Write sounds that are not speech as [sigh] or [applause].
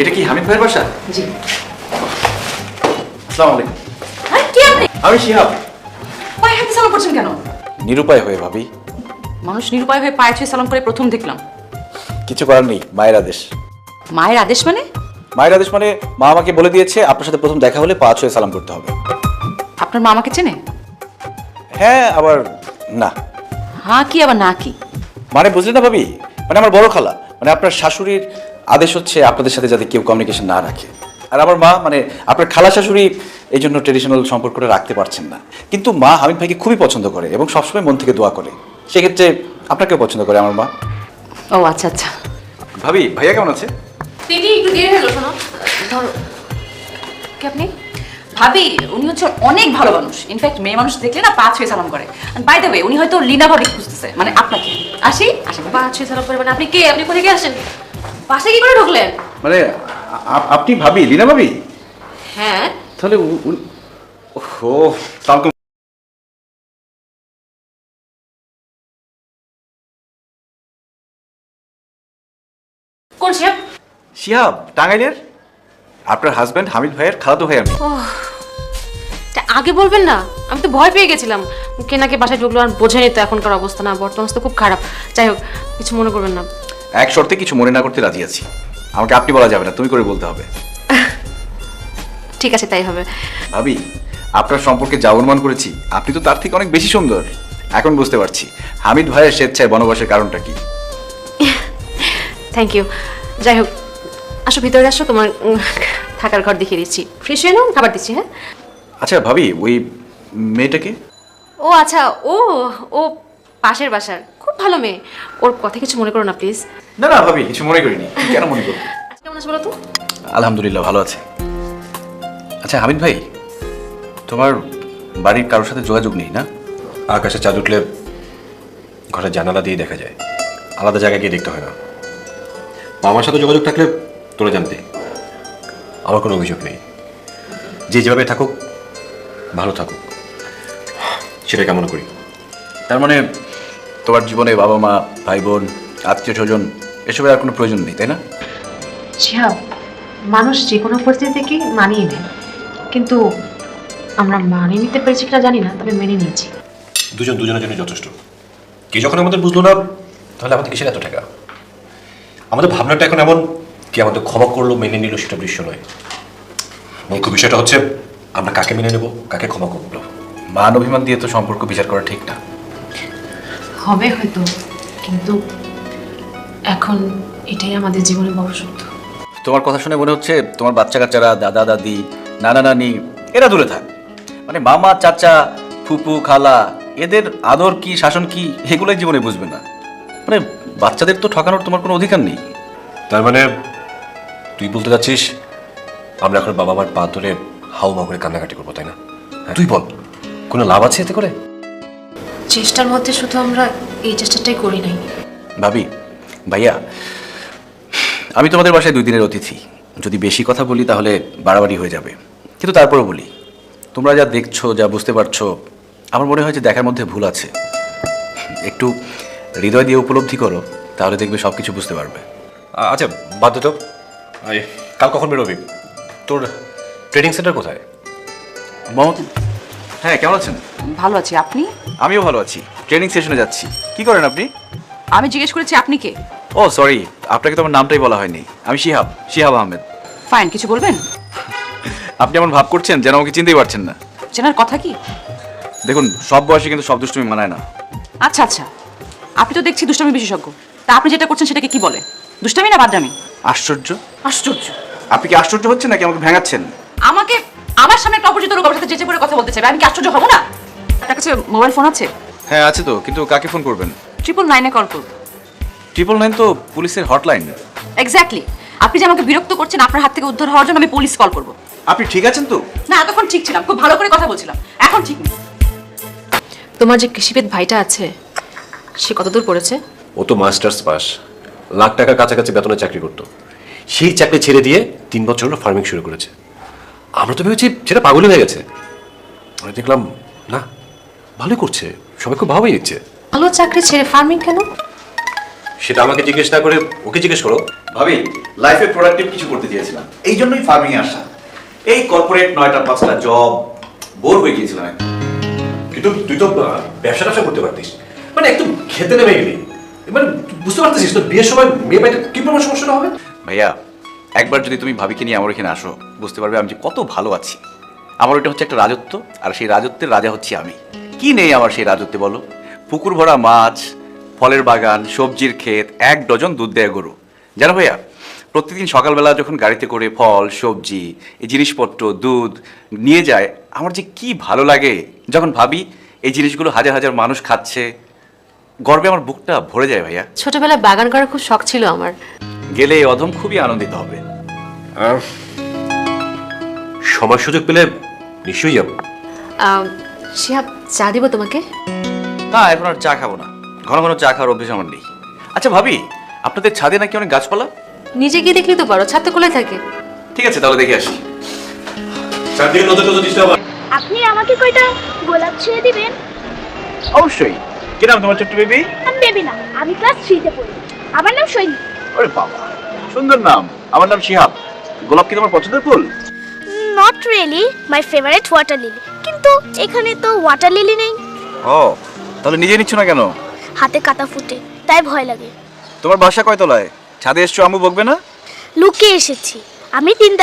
এটা কি হামিদ ভাইয়ের বাসা? জি। আসসালামু আলাইকুম। হ্যাঁ কি আপনি? আমি শিহাব। পায়ে হাতে সালাম করছেন কেন? নিরুপায় হয়ে ভাবি। মানুষ নিরুপায় হয়ে পায়ে ছুঁয়ে সালাম করে প্রথম দেখলাম। কিছু করার নেই মায়ের আদেশ। মায়ের আদেশ মানে? মায়ের আদেশ মানে মা আমাকে বলে দিয়েছে আপনার সাথে প্রথম দেখা হলে পা ছুঁয়ে সালাম করতে হবে। আপনার মা আমাকে চেনে? হ্যাঁ আবার না। হ্যাঁ কি আবার না কি? মানে বুঝলেন না ভাবি? মানে আমার বড় খালা। মানে আপনার শাশুড়ির আদেশ হচ্ছে আপনাদের সাথে যাতে কেউ কমিউনিকেশন না রাখে। আর আমার মা মানে আপনার খালা শাশুড়ি এই জন্য ট্রেডিশনাল সম্পর্কটা রাখতে পারছেন না। কিন্তু মা হামিদ ভাইকে খুবই পছন্দ করে এবং সবসময় মন থেকে দোয়া করে। সেক্ষেত্রে আপনাকেও পছন্দ করে আমার মা। ও আচ্ছা আচ্ছা। ভাবি ভাইয়া কেমন আছে? দিদি একটু দেরি হলো শোনো। ধরো। কে আপনি? ভাবি উনি হচ্ছে অনেক ভালো মানুষ। ইনফ্যাক্ট মেয়ে মানুষ দেখলে না পা ছুঁয়ে সালাম করে। বাই দ্য ওয়ে উনি হয়তো লীনা ভাবি খুঁজতেছে। মানে আপনাকে। আসি? ছুঁয়ে সালাম করে মানে আপনি কে? আপনি কোথেকে আসেন? বাসায় কি করে ঢুকলেন? মানে আপনি ভাবি লীনা ভাবি? হ্যাঁ। তাহলে ও সালাম কোন সাহেব শিহাব টাঙ্গাইলের? আপনার হাজব্যান্ড হামিদ ভাইয়ের খালাতো ভাই আমি। আগে বলবেন না আমি তো ভয় পেয়ে গেছিলাম। কে নাকি বাসায় ঢুকলো আর বোঝেনি তো এখনকার অবস্থা। না বর্তমান তো খুব খারাপ। যাই হোক কিছু মনে করবেন না। এক শর্তে কিছু মনে না করতে রাজি আছি। আমাকে আপনি বলা যাবে না তুমি করে বলতে হবে। [laughs] ঠিক আছে তাই হবে। ভাবি আপনার সম্পর্কে যা অনুমান করেছি আপনি তো তার থেকে অনেক বেশি সুন্দর। এখন বুঝতে পারছি হামিদ ভাইয়ের স্বেচ্ছায় বনবাসের কারণটা কি? [laughs] থ্যাংক ইউ যাই হোক আসো ভিতরে আসো তোমার থাকার ঘর দেখিয়ে দিচ্ছি। ফ্রেশ হয়ে নাও খাবার দিচ্ছি হ্যাঁ? আচ্ছা ভাবি ওই মেয়েটাকে ও আচ্ছা ও ও পাশের বাসার। খুব ভালো মেয়ে। ওর কথা কিছু মনে করো না প্লিজ না না ভাবি কিছু মনে করিনি। কেন মনে করব? কেমন আছে বলো তো? আলহামদুলিল্লাহ ভালো আছে। আচ্ছা হামিদ ভাই তোমার বাড়ির কারোর সাথে যোগাযোগ নেই না? আকাশে চাঁদ উঠলে ঘরের জানালা দিয়ে দেখা যায়। আলাদা জায়গায় গিয়ে দেখতে হয় না। বা আমার সাথে যোগাযোগ থাকলে তোরা জানতে। আমার কোনো অভিযোগ নেই। যে যেভাবে থাকুক ভালো থাকুক। সেটা কেমন করি। তার মানে তোমার জীবনে বাবা মা ভাই বোন আত্মীয় স্বজন এসবের আর কোনো প্রয়োজন নেই তাই না? শিহাব মানুষ যে কোনো পরিস্থিতি থেকেই মানিয়ে নেয়। কিন্তু আমরা মানিয়ে নিতে পেরেছি কিনা জানি না তবে মেনে নিয়েছি। দুজন দুজনের জন্য যথেষ্ট। কে যখন আমাদের বুঝলো না তাহলে আমাদের কিসের এত টাকা আমাদের ভাবনাটা এখন এমন কি আমাদের ক্ষমা করল মেনে নিল সেটা দৃশ্য নয়। মুখ্য বিষয়টা হচ্ছে আমরা কাকে মেনে নেব কাকে ক্ষমা করব? মান অভিমান দিয়ে তো সম্পর্ক বিচার করা ঠিক না। হবে হয়তো কিন্তু এখন এটাই আমাদের জীবনের বড় সত্য। তোমার কথা শুনে মনে হচ্ছে তোমার বাচ্চা কাচ্চারা দাদা দাদি নানা নানি এরা দূরে থাক। মানে মামা চাচা ফুপু খালা এদের আদর কি শাসন কি এগুলোই জীবনে বুঝবে না। মানে বাচ্চাদের তো ঠকানোর তোমার কোনো অধিকার নেই। তার মানে তুই বলতে চাচ্ছিস আমরা এখন বাবা মার পা ধরে হাউমা করে কান্নাকাটি করব তাই না? হ্যাঁ, তুই বল কোনো লাভ আছে এতে করে? চেষ্টার মধ্যে শুধু আমরা এই চেষ্টাটাই করি নাই। ভাবি ভাইয়া আমি তোমাদের বাসায় দুই দিনের অতিথি। যদি বেশি কথা বলি তাহলে বাড়াবাড়ি হয়ে যাবে। কিন্তু তারপরও বলি তোমরা যা দেখছ যা বুঝতে পারছ আমার মনে হয় যে দেখার মধ্যে ভুল আছে। একটু হৃদয় দিয়ে উপলব্ধি করো তাহলে দেখবে সব কিছু বুঝতে পারবে। আচ্ছা বাধ্য তো? কাল কখন বেরোবি? তোর ট্রেনিং সেন্টার কোথায়? মমত হ্যাঁ কেমন আছেন? ভালো আছি আপনি? আমিও ভালো আছি। ট্রেনিং সেশনে যাচ্ছি। কি করেন আপনি? আমি জিজ্ঞেস করেছি আপনি কে? ও সরি আপনাকে তো আমার নামটাই বলা হয়নি। আমি শিহাব শিহাব আহমেদ। ফাইন কিছু বলবেন? আপনি এমন ভাব করছেন যেন আমাকে চিনতেই পারছেন না। চেনার কথা কি? দেখুন সব বয়সে কিন্তু সব দুষ্টুমি মানায় না। আচ্ছা আচ্ছা। আপনি তো দেখছি দুষ্টামি বিশেষজ্ঞ। তা আপনি যেটা করছেন সেটাকে কি বলে? দুষ্টামি না বাদরামি আশ্চর্য। আশ্চর্য। আপনি কি আশ্চর্য হচ্ছেন নাকি আমাকে ভেঙাচ্ছেন? আমার সামনে একটা অপরিচিত লোক আমার সাথে করে কথা বলতে চাইবে। আমি কি আশ্চর্য হব না? আপনার কাছে মোবাইল ফোন আছে? হ্যাঁ আছে তো কিন্তু কাকে ফোন করবেন? ট্রিপল নাইনে কল করব ট্রিপল নাইন তো পুলিশের হটলাইন এক্স্যাক্টলি আপনি যে আমাকে বিরক্ত করছেন আপনার হাত থেকে উদ্ধার হওয়ার জন্য আমি পুলিশ কল করব। আপনি ঠিক আছেন তো? না এতক্ষণ ঠিক ছিলাম খুব ভালো করে কথা বলছিলাম। এখন ঠিক নেই। তোমার যে কৃষিবিদ ভাইটা আছে সে কতদূর পড়েছে? ও তো মাস্টার্স পাস। লাখ টাকার কাছাকাছি বেতনে চাকরি করতো। সেই চাকরি ছেড়ে দিয়ে তিন বছর হলো ফার্মিং শুরু করেছে। আমরা তো ভেবেছি সেটা পাগলই হয়ে গেছে। আমি দেখলাম না ভালোই করছে। সবাই খুব ভালোই দিচ্ছে ভালো চাকরি ছেড়ে ফার্মিং কেন? সেটা আমাকে জিজ্ঞেস না করে ওকে জিজ্ঞেস করো। ভাবি লাইফে প্রোডাক্টিভ কিছু করতে চেয়েছিলাম। এই জন্যই ফার্মিং আসা এই কর্পোরেট নয়টা পাঁচটা জব বোর হয়ে গিয়েছিলাম। কিন্তু তুই তো ব্যবসা ট্যাবসা করতে পারতিস। মানে একদম খেতে নেমে গেলি। মানে বুঝতে পারতেছিস তো বিয়ের সময় মেয়ে বাড়িতে কি পরিমাণ সমস্যাটা হবে? ভাইয়া একবার যদি তুমি ভাবিকে নিয়ে আমার এখানে আসো বুঝতে পারবে আমি যে কত ভালো আছি। আমার ওটা হচ্ছে একটা রাজত্ব আর সেই রাজত্বের রাজা হচ্ছি আমি। কি নেই আমার সেই রাজত্বে বলো? পুকুর ভরা মাছ ফলের বাগান সবজির ক্ষেত এক ডজন দুধ দেয় গরু। জানো ভাইয়া প্রতিদিন সকালবেলা যখন গাড়িতে করে ফল সবজি এই জিনিসপত্র দুধ নিয়ে যায় আমার যে কি ভালো লাগে। যখন ভাবি এই জিনিসগুলো হাজার হাজার মানুষ খাচ্ছে গর্বে আমার বুকটা ভরে যায় ভাইয়া। ছোটবেলায় বাগান করার খুব শখ ছিল আমার। গেলে এই অধম খুবই আনন্দিত হবে। আর সময় সুযোগ পেলে নিশ্চয়ই যাব। শিহাব চা দিব তোমাকে? না এখন আর চা খাব না। ঘন ঘন চা খাওয়ার অভ্যেস আমার নেই। আচ্ছা ভাবি আপনাদের ছাদে নাকি অনেক গাছপালা? নিজে গিয়ে দেখলে তো পারো ছাদ তো খোলা থাকে। ঠিক আছে তাহলে দেখে আসি। চারদিকে নজর নজর দিতে হবে আপনি আমাকে কয়টা গোলাপ ছুঁয়ে দিবেন? অবশ্যই। কি নাম তোমার ছোট্ট বেবি? আমি বেবি না আমি ক্লাস থ্রিতে পড়ি। আমার নাম সৈনী। ওরে বাবা সুন্দর নাম। আমার নাম শিহাব। গোলাপ কি তোমার পছন্দের ফুল? Not really my favourite water lily কিন্তু এখানে তো ওয়াটার লিলি নেই। ও তাহলে নিজে নিচ্ছ না কেন? হাতে কাটা ফুটে তাই ভয় লাগে। তোমার বাসা কয় তলায়? ছাদে এসছো আম্মু বকবে না? লুকিয়ে এসেছি। আমি তিন